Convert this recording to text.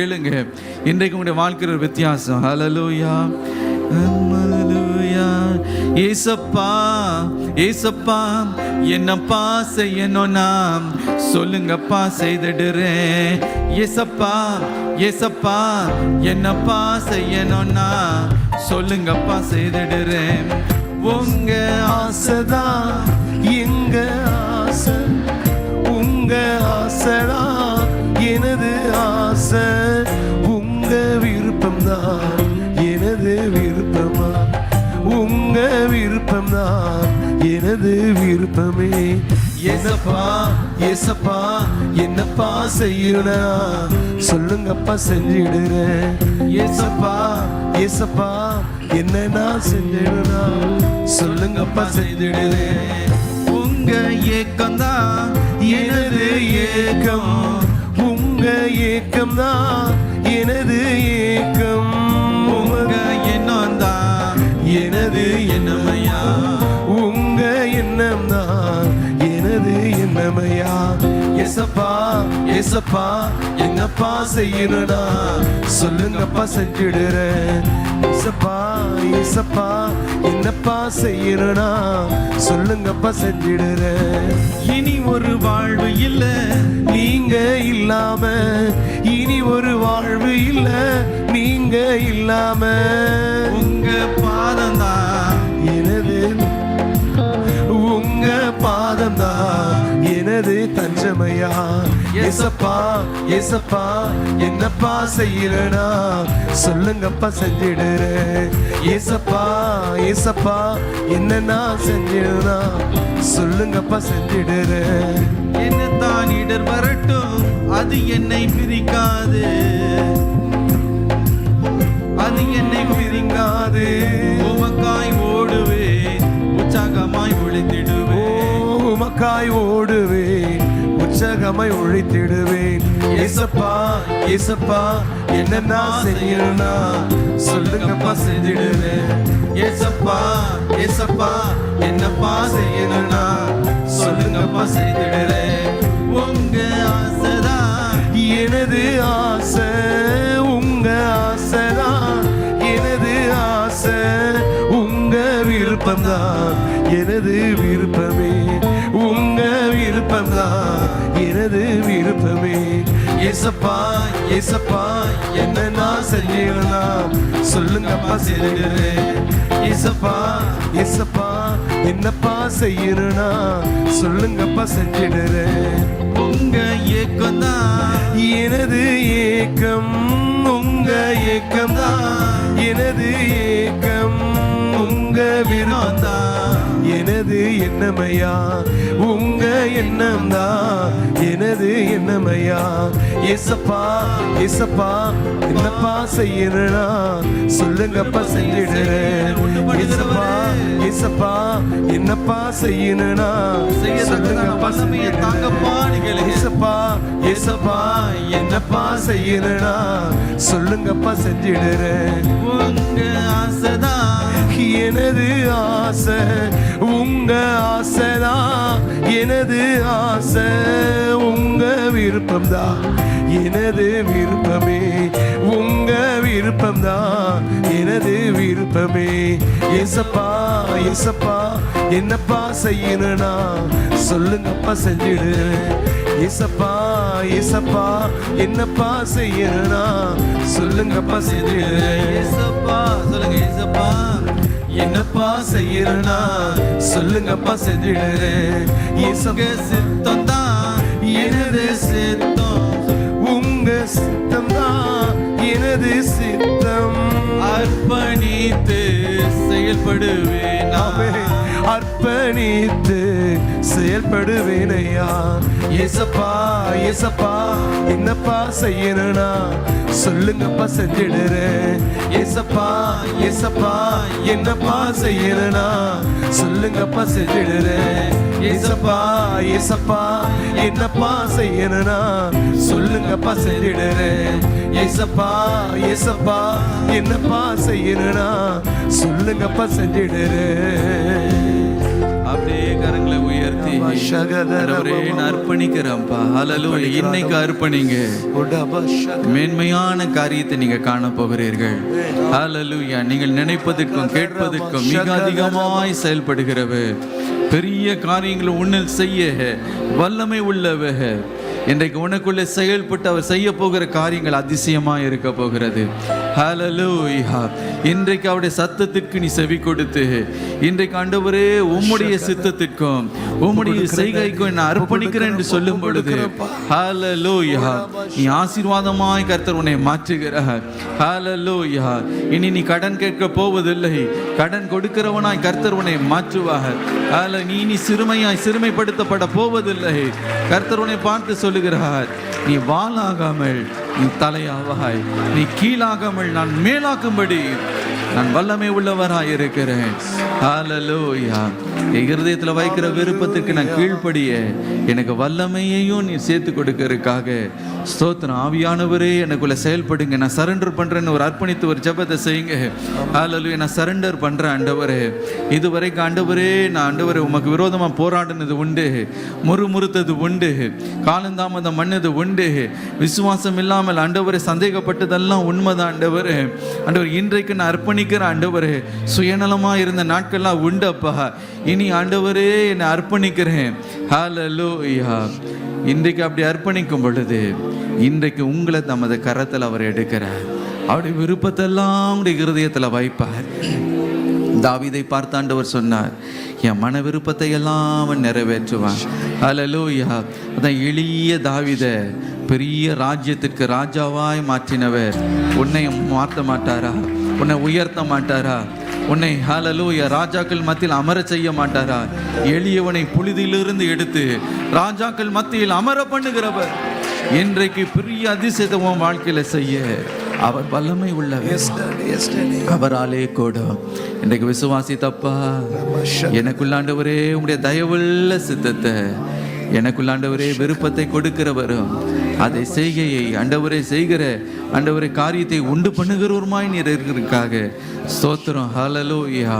கேளுங்க. இன்றைக்கு உங்களுடைய வாழ்க்கையில் ஒரு வித்தியாசம். ஹலலூயா ஹalleluya ஏசப்பா ஏசப்பா என்னப்பா செய்யணும்னா சொல்லுங்கப்பா செய்திடுறேன். ஏசப்பா ஏசப்பா என்னப்பா செய்யணும்னா சொல்லுங்கப்பா செய்திடுறேன். உங்க ஆசைதான் எங்க ஆசை? உங்க ஆசைதான் விருப்பம்தான். எனது விருப்பமா உங்க விருப்பம்தான். எனது விருப்பமே. என்னப்பா எசப்பா என்னப்பா செய்யணும்னா சொல்லுங்கப்பா செஞ்சிடுறேன். எசப்பா எசப்பா என்ன நான் செஞ்சிடுனா? சொல்லுங்கப்பா செஞ்சிடுறேன் உங்க ஏக்கம்தான் ஏசப்பா ஏசப்பா எங்கப்பா செய்யணும்னா சொல்லுங்கப்பா செஞ்சிடுறேன் ஏசப்பா ஏசப்பா என்னப்பா செய்யணும்னா சொல்லுங்கப்பா செஞ்சிடுறேன் இனி ஒரு வாழ்வு இல்ல நீங்க இல்லாம. இனி ஒரு வாழ்வு இல்ல நீங்க இல்லாம. உங்க பாதம் தான் எனது ஏசப்பா ஏசப்பா என்னப்பா செய்யறனா? சொல்லுங்கப்பா செஞ்சிடுறேன் ஏசப்பா ஏசப்பா என்ன நான் செஞ்சிடுனா சொல்லுங்கப்பா செஞ்சிடுறேன் என்ன தான் இடர் வரட்டும் அது என்னை பிரிக்காது. அது என்னை பிரிக்காது. உமக்காய் ஓடுவேன் உற்சாகமாய் ஒளித்திடுவேன். உமக்காய் ஓடுவேன் உற்சாகமாய் உழைத்திடுவேன் ஏசப்பா ஏசப்பா என்ன நான் செய்யணும்னா சொல்லுங்கப்பா செஞ்சிடுவேன். ஏசப்பா ஏசப்பா என்னப்பா செய்யணும்னா சொல்லுங்கப்பா செய்திடுறேன் உங்க ஆசைதான் எனது ஆசை உங்க ஆசைதான் எனது ஆசை உங்க விருப்பம்தான் எனது விருப்பம். ஏசப்பா ஏசப்பா என்ன நான் செஞ்சேனா? சொல்லுங்கப்பா செய்திடுறேன் ஏசப்பா ஏசப்பா என்னப்பா செய்யணும்னா சொல்லுங்கப்பா செஞ்சிடுறேன் உங்க ஏக்கம் தான் எனது ஏக்கம் உங்க ஏக்கம் தான் எனது ஏக்கம் உங்க தான் எனது எண்ணமையா? உங்க எண்ணம் தான் எனது எண்ணமையா? ஏசப்பா ஏசப்பா என்னப்பா செய்யணும்னா சொல்லுங்கப்பா செஞ்சிடுறேன் ஏசப்பா ஏசப்பா என்னப்பா செய்யணும்னா வல்லமையை தாங்கப்பா. நீங்களே ஏசப்பா என்னப்பா செய்யறடா? சொல்லுங்கப்பா செஞ்சிடுறேன் உங்க ஆசைதான் எனது ஆசை. உங்க ஆசைதான் எனது ஆசை. உங்க விருப்பம்தான் எனது விருப்பமே. உங்க விருப்பம்தான் எனது விருப்பமே. ஏசப்பா ஏசப்பா என்னப்பா செய்யணும்னா சொல்லுங்கப்பா செஞ்சிடு ஏசப்பா ஏசப்பா என்னப்பா செய்யணும்னா சொல்லுங்கப்பா ஏசப்பா சொல்லுங்க ஏசப்பா. என்னப்பா செய்யறனா? சொல்லுங்கப்பா உங்க ஏசப்பா சித்தம் தான் எனது சித்தம். உங்க சித்தம் தான் எனது சித்தம். அர்ப்பணித்து செயல்படுவேன்? ஆமே. அர்ப்பணித்து செயல்படுவேனையா. ஏசப்பா ஏசப்பா என்னப்பா செய்யணும்னா? சொல்லுங்கப்பா செஞ்சிடுறேன் ஏசப்பா ஏசப்பா என்னப்பா செய்யணும்னா? சொல்லுங்கப்பா செஞ்சிடுறேன் ஏசப்பா ஏசப்பா என்னப்பா செய்யணும்னா? சொல்லுங்கப்பா செஞ்சிடுறேன் ஏசப்பா ஏசப்பா என்னப்பா செய்யணும்னா? சொல்லுங்கப்பா செஞ்சிடுறேன் அப்படியே கரங்களை உயர்த்தி நான் அர்ப்பணிக்கிறேன்ப்பா. ஹalleluya இன்னைக்கு அர்ப்பணிங்க. மேன்மையான காரியத்தை நீங்க காண போகிறீர்கள். ஹalleluya நீங்கள் நினைப்பதற்கும் கேட்பதற்கும் மிக அதிகமாய் செயல்படுகிறவர் பெரிய காரியங்களை உன்னில் செய்ய. வல்லமை உள்ளவ. இன்றைக்கு உனக்குள்ளே செயல்பட்டு அவர் செய்ய போகிற காரியங்கள் அதிசயமா இருக்க போகிறது. ஹalleluya இன்றைக்கு அவருடைய சத்தத்திற்கு நீ செவி கொடுத்து இன்றைக்கு ஆண்டவரே உம்முடைய சித்தத்திற்கும் உம்முடைய செய்கைக்கும் நான் அர்ப்பணிக்கிறேன் என்று சொல்லும் பொழுது ஹalleluya. நீ ஆசீர்வாதமாய் கர்த்தர் உன்னை மாற்றுகிறார். ஹalleluya. இனி நீ கடன் கேட்க போவதில்லை. கடன் கொடுக்கிறவனாய் கர்த்தர் உன்னை மாற்றுவார். ஹalleluya. நீ நீ சிறுமையாய் சிறுமைப்படுத்தப்பட போவதில்லை. கர்த்தர் உன்னை பார்த்து சொல்லுகிறார். நீ வாளாகாமல் நீ தலையாவாய் நீ கீழாகாமல் நான் மேலாக்கும்படி நான் வல்லமை உள்ளவராய் இருக்கிறேன் ஹalleluya என் இருதயத்தில் வைக்கிற விருப்பத்துக்கு நான் கீழ்ப்படிய. எனக்கு வல்லமையையும் நீ சேர்த்து கொடுக்கறதுக்காக ஸ்தோத்திரம். ஆவியானவரே எனக்குள்ள செயல்படுங்க. நான் சரண்டர் பண்றேன்னு ஒரு அர்ப்பணித்து ஒரு ஜெபத்தை செய்யுங்க. ஆலலு நான் சரண்டர் பண்றேன் ஆண்டவரே. இதுவரைக்கும் ஆண்டவரே நான் ஆண்டவரே உமக்கு விரோதமாக போராடினது உண்டு. முறுமுறுத்தது உண்டு. காலந்தாமதம் பண்ணது உண்டு. விசுவாசம் இல்லாமல் ஆண்டவரே சந்தேகப்பட்டதெல்லாம் உண்மைதான் ஆண்டவர். ஆண்டவர் இன்றைக்கு நான் அர்ப்பணிக்கிற ஆண்டவர் சுயநலமாக இருந்த நாட்கள்லாம் உண்டப்பா இனி ஆண்டவரே என்னை அர்ப்பணிக்கிறேன். ஹalleluya இன்றைக்கு அப்படி அர்ப்பணிக்கும் பொழுது இன்றைக்கு உங்களை தமது கரத்தில் அவர் எடுக்கிறார். அவருடைய விருப்பத்தெல்லாம் உடைய இருதயத்தில் வைப்பார். தாவிதை பார்த்தாண்டவர் சொன்னார் என் மன விருப்பத்தை எல்லாம் அவன் நிறைவேற்றுவான். யா அதான் எளிய தாவித பெரிய ராஜ்யத்திற்கு ராஜாவாய் மாற்றினவர். உன்னை மாற்ற மாட்டாரா? உன்னை உயர்த்த மாட்டாரா? உன்னை ஹalleluya ராஜாக்கள் மத்தியில் அமர செய்ய மாட்டாரா? எளியவனை புழுதியிலிருந்து எடுத்து ராஜாக்கள் மத்தியில் அமர பண்ணுகிறவர். இன்றைக்கு பெரிய அதிசயத்தை உன் வாழ்க்கையில செய்ய அவர் வல்லமை உள்ளவர். அவராலே கூட. இன்றைக்கு விசுவாசி தப்பா எனக்குள்ளாண்டவரே உம்முடைய தயவுள்ள சித்தத்தை. எனக்குள்ளாண்டவரே விருப்பத்தை கொடுக்கிறவரும் அதை செய்கையை ஆண்டவரே செய்கிற அண்டவரை காரியத்தை உண்டு பண்ணுகிறவருமாய் நீர் இருக்கிறதுக்காக ஸ்தோத்திரம். ஹலலோயா